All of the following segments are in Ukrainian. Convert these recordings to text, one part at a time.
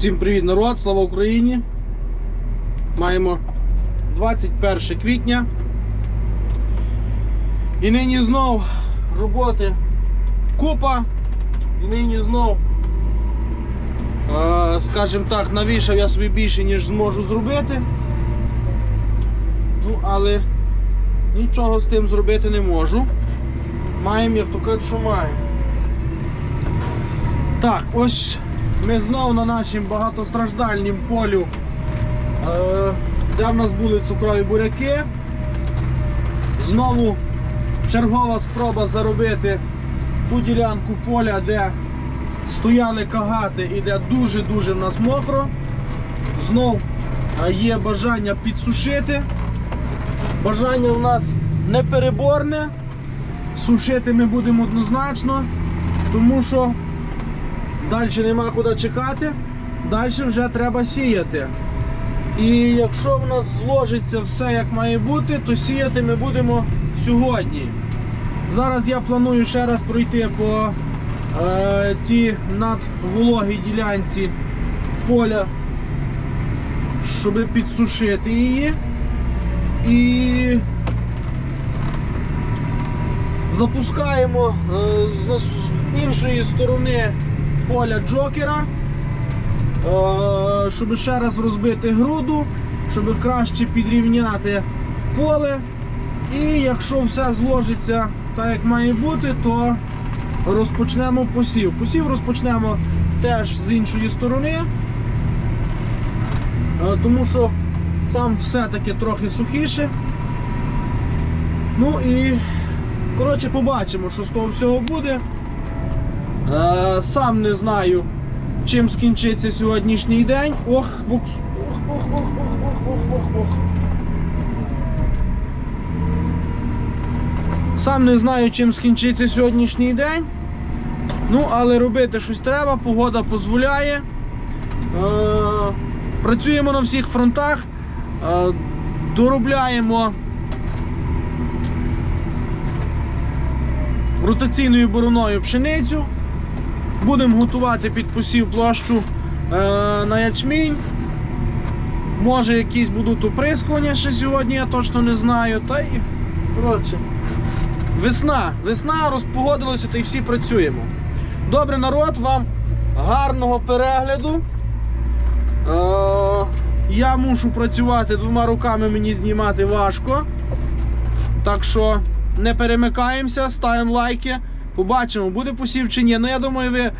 Всім привіт, народ! Слава Україні! Маємо 21 квітня. І нині знов роботи купа. І нині знов, е, скажімо так, навішав я собі більше, ніж зможу зробити. Ну, але нічого з тим зробити не можу. Маємо, як то кажуть, що маємо. Так, ось ми знову на нашому багатостраждальнім полю, е, де в нас були цукрові буряки. Знову чергова спроба заробити ту ділянку поля, де стояли кагати і де дуже-дуже в нас мокро. Знов е, є бажання підсушити. Бажання у нас непереборне. Сушити ми будемо однозначно, тому що Далі нема куди чекати, далі вже треба сіяти. І якщо в нас зложиться все як має бути, то сіяти ми будемо сьогодні. Зараз я планую ще раз пройти по е, тій надвологій ділянці поля, щоб підсушити її. І запускаємо е, з іншої сторони поля Джокера, е, щоб ще раз розбити груду, щоб краще підрівняти поле. І якщо все зложиться так, як має бути, то розпочнемо посів. Посів розпочнемо теж з іншої сторони, е, тому що там все-таки трохи сухіше. Ну і коротше побачимо, що з того всього буде. Е, Сам не знаю, чим скінчиться сьогоднішній день. Ох, букс. Ох, ох, ох, ох, ох, ох, ох. Сам не знаю, чим скінчиться сьогоднішній день. Ну, але робити щось треба, погода дозволяє. Е, Працюємо на всіх фронтах, е, доробляємо ротаційною бороною пшеницю. Будемо готувати під посів площу е, на ячмінь. Може якісь будуть оприскування ще сьогодні, я точно не знаю. Та й коротше. Весна. Весна розпогодилося та й всі працюємо. Добре, народ, вам гарного перегляду. Е, я мушу працювати двома руками, мені знімати важко. Так що не перемикаємося, ставимо лайки. Побачимо, буде посів чи ні. Ну я думаю, ви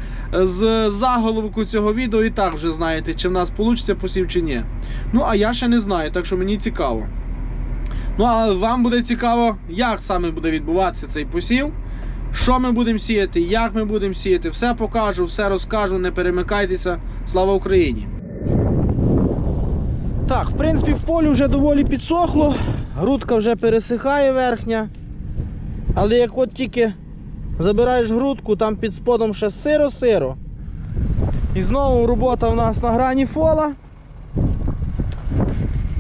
з заголовку цього відео і так вже знаєте, чи в нас вийде посів чи ні. Ну, а я ще не знаю, так що мені цікаво. Ну, а вам буде цікаво, як саме буде відбуватися цей посів. Що ми будемо сіяти, як ми будемо сіяти, все покажу, все розкажу, не перемикайтеся. Слава Україні! Так, в принципі, в полі вже доволі підсохло, грудка вже пересихає верхня. Але як от тільки забираєш грудку, там під сподом ще сиро-сиро. І знову робота в нас на грані фола.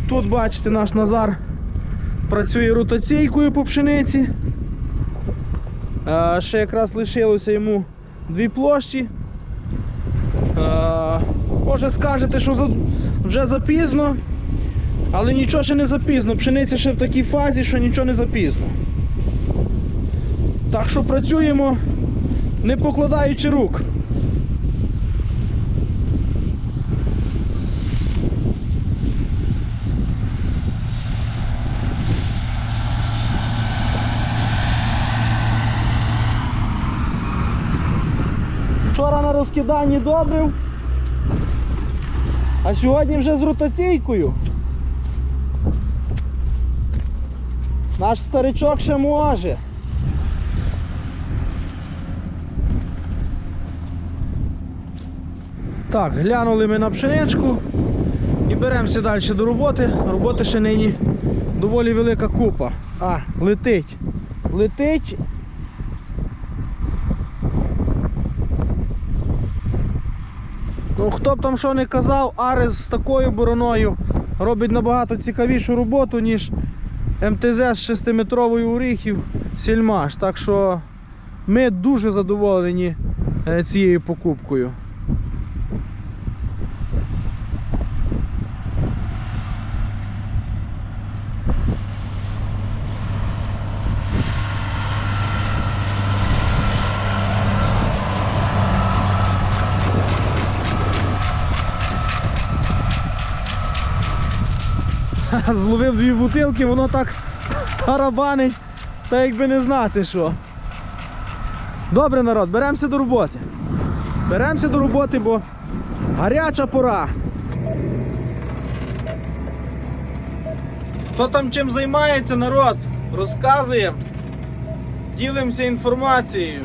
Тут, бачите, наш Назар працює ротаційкою по пшениці. Е, ще якраз лишилося йому дві площі. Е, може скажете, що вже запізно, але нічого ще не запізно. Пшениця ще в такій фазі, що нічого не запізно. Так що працюємо не покладаючи рук. Вчора на розкиданні добрив, а сьогодні вже з ротаційкою. Наш старичок ще може. Так, глянули ми на пшеничку і беремося далі до роботи. Роботи ще нині доволі велика купа. А, летить. Летить. Ну, хто б там що не казав, Арес з такою бороною робить набагато цікавішу роботу, ніж МТЗ з 6-метровою уріхів Сільмаш. Так що ми дуже задоволені е, цією покупкою. Зловив дві бутилки, воно так тарабанить, та якби не знати що. Добре, народ, беремося до роботи. Беремося до роботи, бо гаряча пора. Хто там чим займається, народ? Розказуємо. Ділимося інформацією.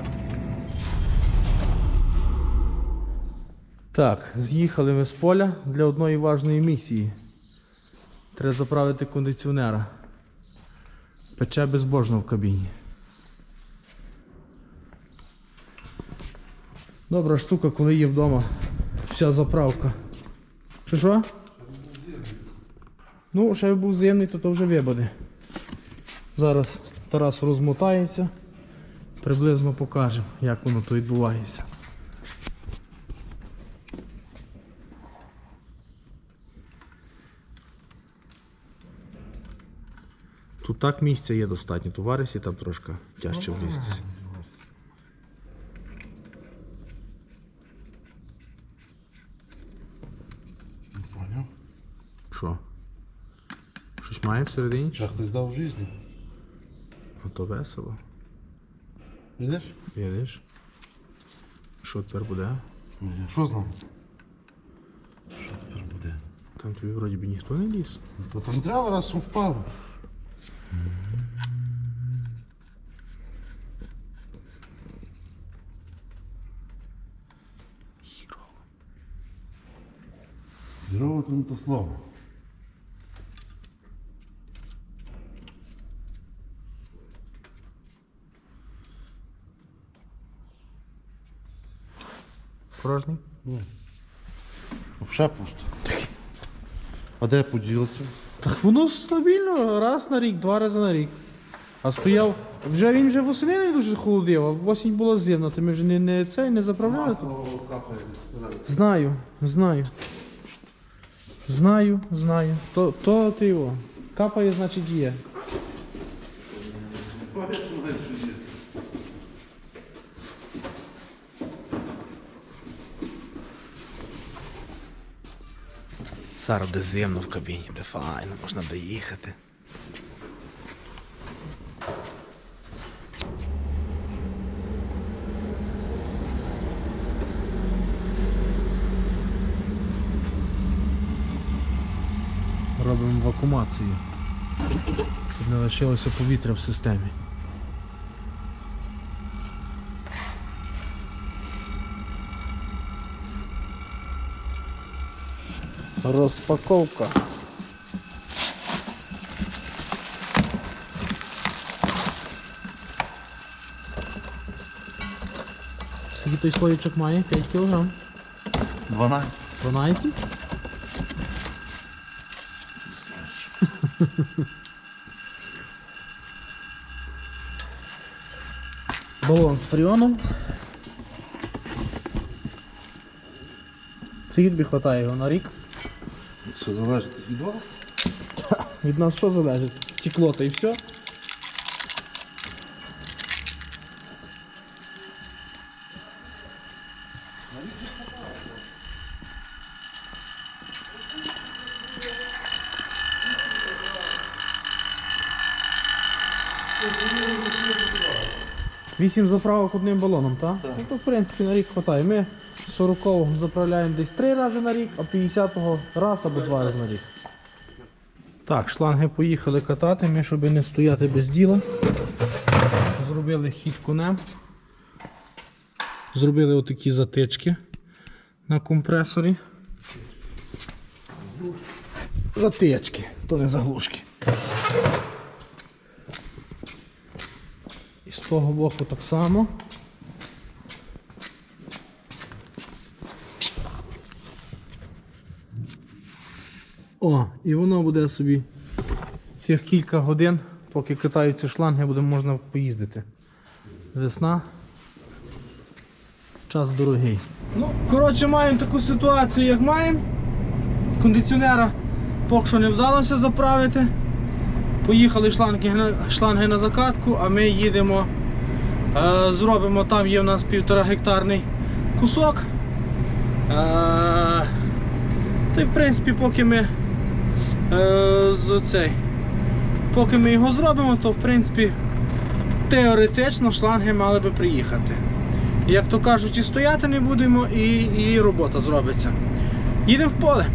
Так, з'їхали ми з поля для одної важної місії. Треба заправити кондиціонера. Пече безбожно в кабіні. Добра штука, коли є вдома вся заправка. Що що? Ну, ще був зимний, то, то вже вибаде. Зараз Тарас розмотається, приблизно покажемо, як воно то відбувається. Тут так місця є достатньо, товариші там трошки тяжче влізтися. Понял? Що? Щось має всередині? Як хтось дав в житті. Ну то весело. Видиш? Видиш? Що тепер буде? Що знав? Що тепер буде? Там тобі вроді би ніхто не ліз. Та там треба раз впало. Здорово, слово. Порожній? Взагалі пусто. А де поділиться? Так воно стабільно, раз на рік, два рази на рік. А стояв. Вже він вже восени не дуже холодив, а осінь було зимно, то ми вже не, не це не заправляли. тут. капає. Знаю, знаю. Знаю, знаю. То, то ти його. Капає, значить є. Зараз буде зимно в кабіні, буде файно, можна доїхати. Робимо вакуумацію, не лишилося повітря в системі. Розпаковка. Скільки той слоєчок має? 5 кг? 12. 12? Балон з фріоном. Скільки тобі вистачає його на рік? Все залежить від вас. Від нас що залежить? Стекло то і все. Вісім заправок одним балоном, так? Ну, то в принципі на рік вистачає. Ми 40-го заправляємо десь 3 рази на рік, а 50-го раз або 2 рази на рік. Так, шланги поїхали катати, ми, щоб не стояти без діла. Зробили хід конем. Зробили отакі затички на компресорі. Затички, то не заглушки. І з того боку так само. О, і воно буде собі тих кілька годин, поки катаються шланги, буде можна поїздити. Весна. Час дорогий. Ну, коротше, маємо таку ситуацію, як маємо. Кондиціонера поки що не вдалося заправити. Поїхали шланги шланги на закатку, а ми їдемо, е, зробимо там є в нас півтора гектарний кусок. Е, та й в принципі, поки ми з цей, поки ми його зробимо, то в принципі теоретично шланги мали би приїхати. Як то кажуть, і стояти не будемо, і, і робота зробиться. Їдемо в поле.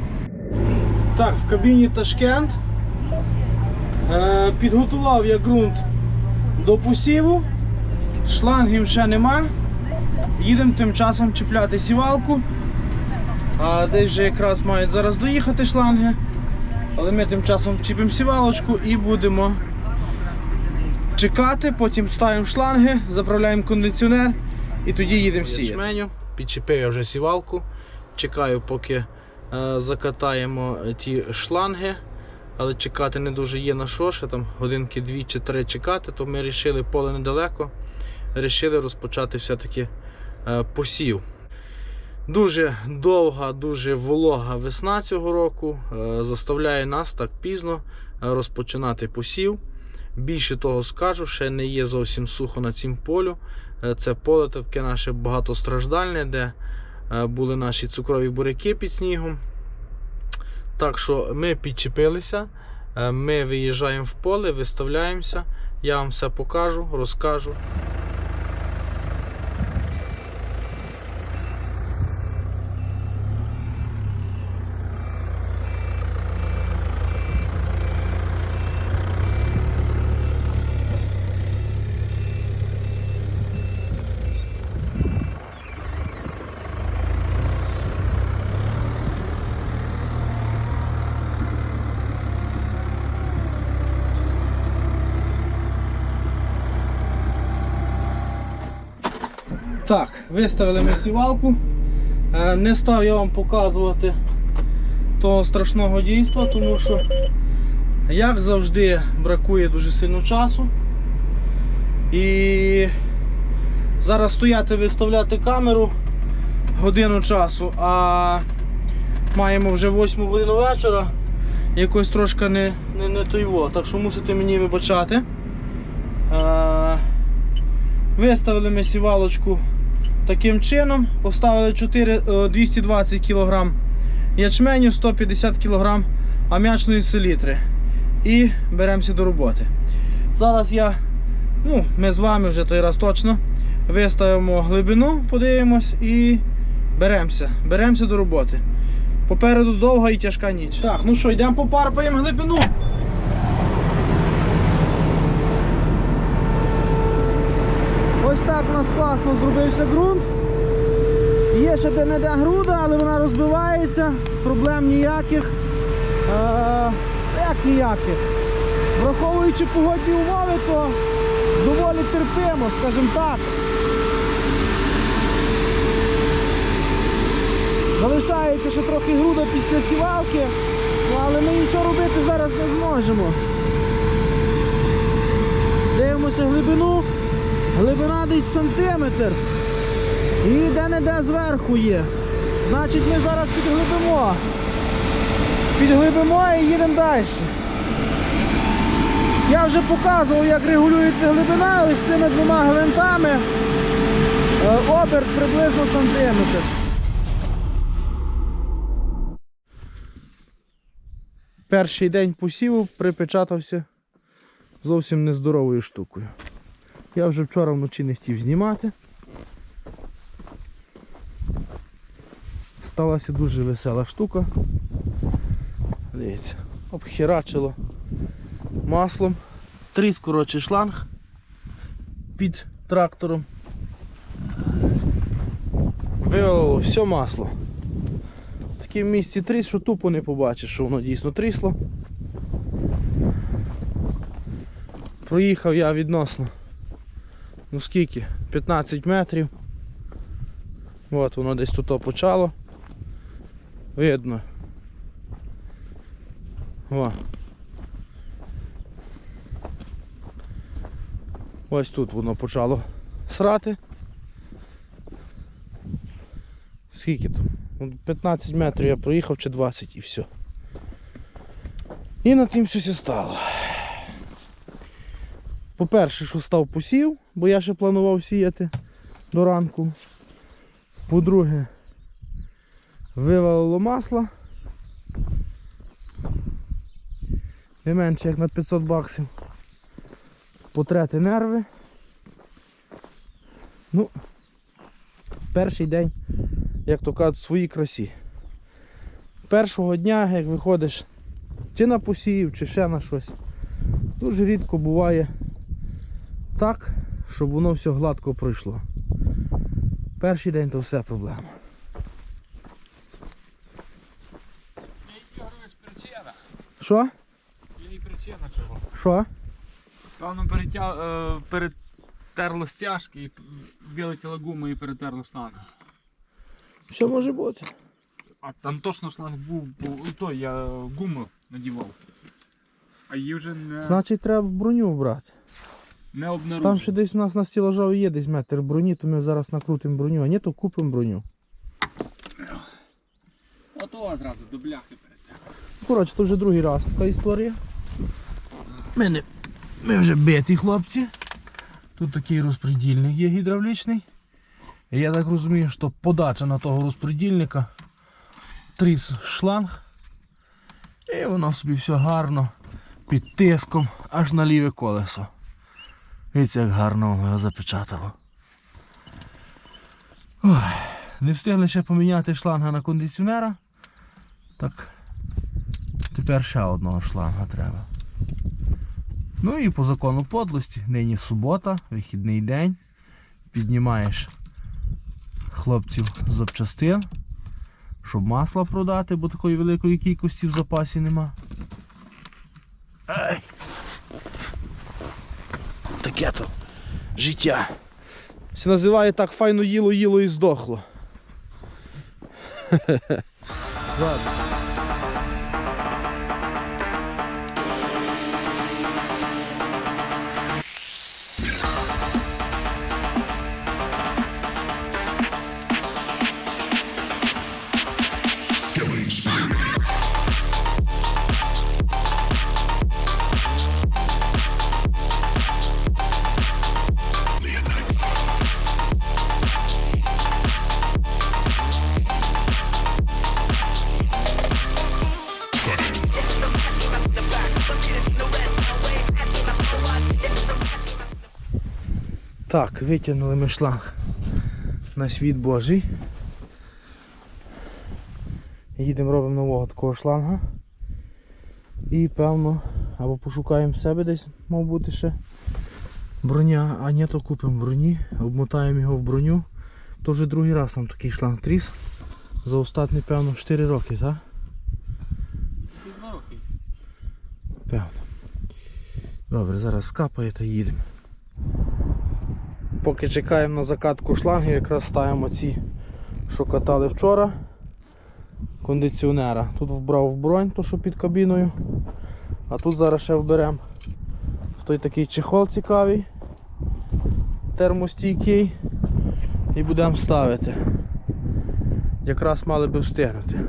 Так, в кабіні Ташкент. Е, підготував я ґрунт до посіву. Шлангів ще нема. Їдемо тим часом чіпляти сівалку. А десь вже якраз мають зараз доїхати шланги. Але ми тим часом вчіпимо сівалочку і будемо чекати, потім ставимо шланги, заправляємо кондиціонер і тоді їдемо сіяти. Підчепив я вже сівалку. Чекаю, поки е, закатаємо ті шланги. Але чекати не дуже є на що, ще там годинки дві чи три чекати, то ми вирішили поле недалеко. Вирішили розпочати все-таки е, посів. Дуже довга, дуже волога весна цього року е, заставляє нас так пізно е, розпочинати посів. Більше того скажу, ще не є зовсім сухо на цім полю. Е, Це поле таке наше багатостраждальне, де були наші цукрові буряки під снігом. Так що ми підчепилися, ми виїжджаємо в поле, виставляємося. Я вам все покажу, розкажу. Так, виставили ми сівалку. Е, Не став я вам показувати того страшного дійства, тому що, як завжди, бракує дуже сильно часу. І зараз стояти виставляти камеру годину часу, а маємо вже 8 годину вечора. Якось трошки не, не, не тойво, так що мусите мені вибачати. Е, Виставили ми сівалочку таким чином, поставили 4, е, 220 кг ячменю, 150 кг ам'ячної селітри. І беремося до роботи. Зараз я, ну, ми з вами вже той раз точно виставимо глибину, подивимось і беремося. Беремося до роботи. Попереду довга і тяжка ніч. Так, ну що, йдемо попарпаємо глибину. Ось так у нас класно зробився ґрунт. Є ще де-не-де груда, але вона розбивається, проблем ніяких. Е, як ніяких. Враховуючи погодні умови, то доволі терпимо, скажімо так. Залишається ще трохи груда після сівалки, але ми нічого робити зараз не зможемо. Дивимося глибину. Глибина десь сантиметр. І де-не-де зверху є. Значить ми зараз підглибимо. Підглибимо і їдемо далі. Я вже показував, як регулюється глибина ось цими двома гвинтами. Е, Оберт приблизно сантиметр. Перший день посіву припечатався зовсім нездоровою штукою. Я вже вчора вночі не хотів знімати. Сталася дуже весела штука. Дивіться, обхерачило маслом. Тріс, коротше, шланг під трактором. Вивело все масло. В такому місці тріс, що тупо не побачиш, що воно дійсно трісло. Проїхав я відносно ну скільки? 15 метрів. От воно десь тут почало. Видно. О. Ось тут воно почало срати. Скільки? Ну, 15 метрів я проїхав чи 20 і все. І на тим щось і стало. По-перше, що став посів, бо я ще планував сіяти до ранку. По-друге, вивалило масло. Не менше як на 500 баксів. Потрети нерви. Ну, перший день, як то кажуть, в своїй красі. Першого дня, як виходиш чи на посів, чи ще на щось, дуже рідко буває так, щоб воно все гладко пройшло. Перший день то все проблема. Причина. Що? Є і причина чого. Що? Певно, перетя... е, перетерло стяжки, і вилетіла гума і перетерло шланг. Все може бути. А там точно шланг був, був я гуму надівав. А її вже не, Значить треба броню вбрати. Не обнаружив. Там ще десь у нас на стілажові є десь метр броні, то ми зараз накрутимо броню, а ні, то купимо броню. Ото зразу до бляхи перетерло. Коротше, то вже другий раз така історія. Ми, не, ми вже биті хлопці. Тут такий розпредільник є гідравлічний. І я так розумію, що подача на того розпредільника тріс шланг. І воно собі все гарно під тиском аж на ліве колесо. Дивіться, як гарно його запечатало. Ой, не встигли ще поміняти шланга на кондиціонера. Так Тепер ще одного шланга треба. Ну і по закону подлості, нині субота, вихідний день. Піднімаєш хлопців з запчастин, щоб масло продати, бо такої великої кількості в запасі нема. Ай! Таке то життя. Це називає так файно їло, їло і здохло. Ладно. Так, витягнули ми шланг на світ Божий. Їдемо робимо нового такого шланга. І певно, або пошукаємо в себе десь, мав бути ще броня, а ні, то купимо броні, обмотаємо його в броню. То вже другий раз нам такий шланг тріс. За останні, певно, 4 роки, так? Ти два роки. Певно. Добре, зараз скапає та їдемо. Поки чекаємо на закатку шлангів, якраз ставимо ці, що катали вчора. Кондиціонера. Тут вбрав в бронь, то що під кабіною. А тут зараз ще вберемо в той такий чехол цікавий, термостійкий. І будемо ставити. Якраз мали би встигнути.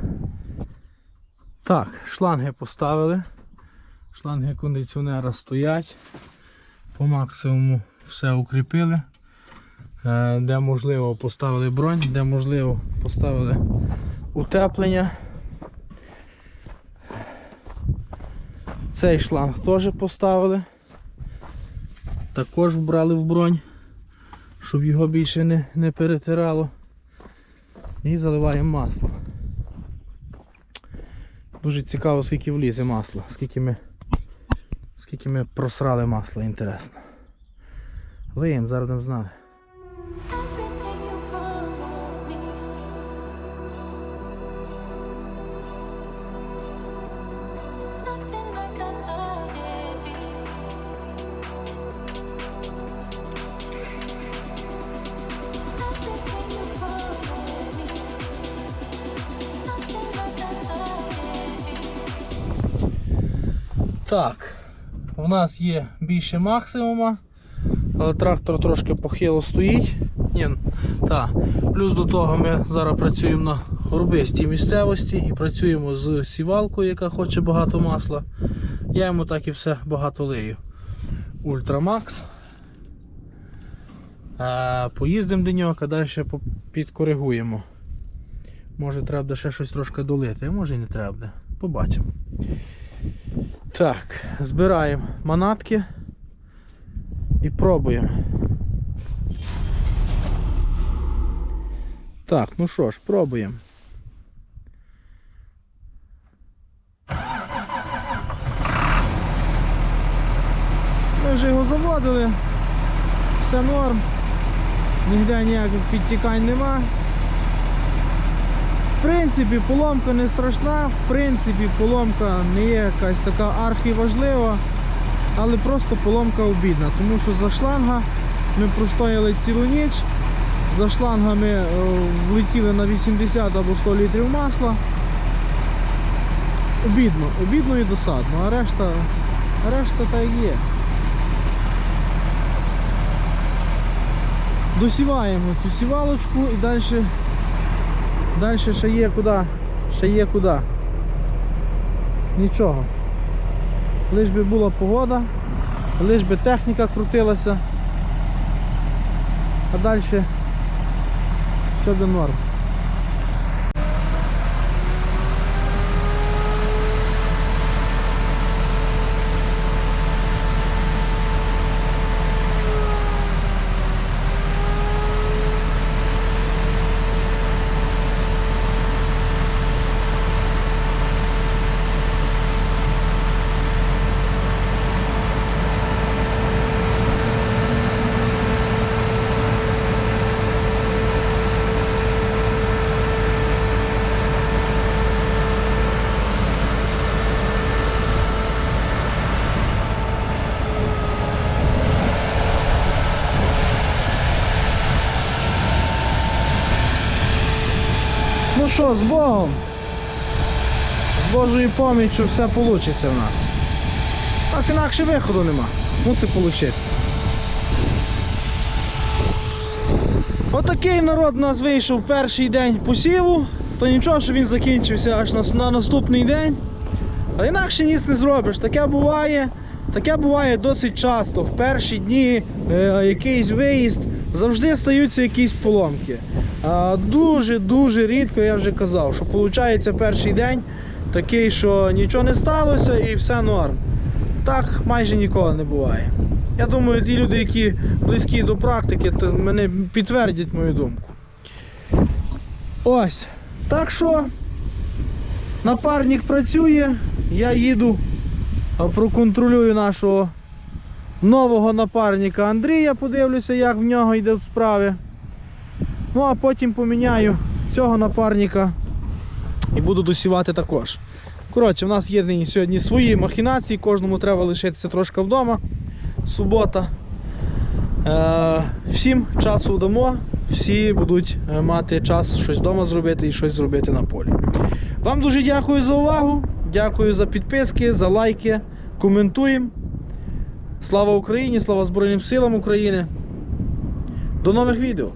Так, шланги поставили. Шланги кондиціонера стоять. По максимуму все укріпили. Е, Де можливо поставили бронь, де можливо поставили утеплення. Цей шланг теж поставили. Також вбрали в бронь, щоб його більше не, не перетирало. І заливаємо масло. Дуже цікаво, скільки влізе масло, скільки ми Скільки ми просрали масла, інтересно. Лиємо, зараз будемо знати. Нас є більше максимума, але трактор трошки похило стоїть. Ні, та. Плюс до того ми зараз працюємо на горбистій місцевості і працюємо з сівалкою, яка хоче багато масла. Я йому так і все багато лию. Ультрамакс. Поїздимо до нього, а далі підкоригуємо. Може треба ще щось трошки долити, а може і не треба. Побачимо. Так, збираємо манатки і пробуємо. Так, ну що ж, пробуємо. Ми вже його заводили. Все норм. Ніде ніяких підтікань нема. В принципі, поломка не страшна, в принципі, поломка не є якась така архіважлива, але просто поломка обідна, тому що за шланга ми простояли цілу ніч, за шланга ми е, влетіли на 80 або 100 літрів масла. Обідно, обідно і досадно, а решта, решта та є. Досіваємо цю сівалочку і далі Далі ще є куди. Ще є куди. Нічого. Лиш би була погода, лиш би техніка крутилася. А далі все до норм. Ну що, з Богом? З Божою поміччю все вийде в нас. У нас інакше виходу нема. Мусить вийти. Отакий народ у нас вийшов перший день посіву, то нічого, що він закінчився аж на, на наступний день. А інакше ніц не зробиш. Таке буває, таке буває досить часто. В перші дні е, якийсь виїзд, завжди стаються якісь поломки. Дуже-дуже рідко я вже казав, що виходить перший день такий, що нічого не сталося і все норм. Так майже ніколи не буває. Я думаю, ті люди, які близькі до практики, то мене підтвердять мою думку. Ось. Так що напарник працює, я їду, проконтролюю нашого нового напарника Андрія, подивлюся, як в нього йде справи. Ну а потім поміняю цього напарника і буду досівати також. Коротше, в нас є сьогодні свої махінації, кожному треба лишитися трошки вдома. Субота. Е, всім часу вдамо, всі будуть е, мати час щось вдома зробити і щось зробити на полі. Вам дуже дякую за увагу, дякую за підписки, за лайки, коментуємо. Слава Україні, слава Збройним силам України. До нових відео!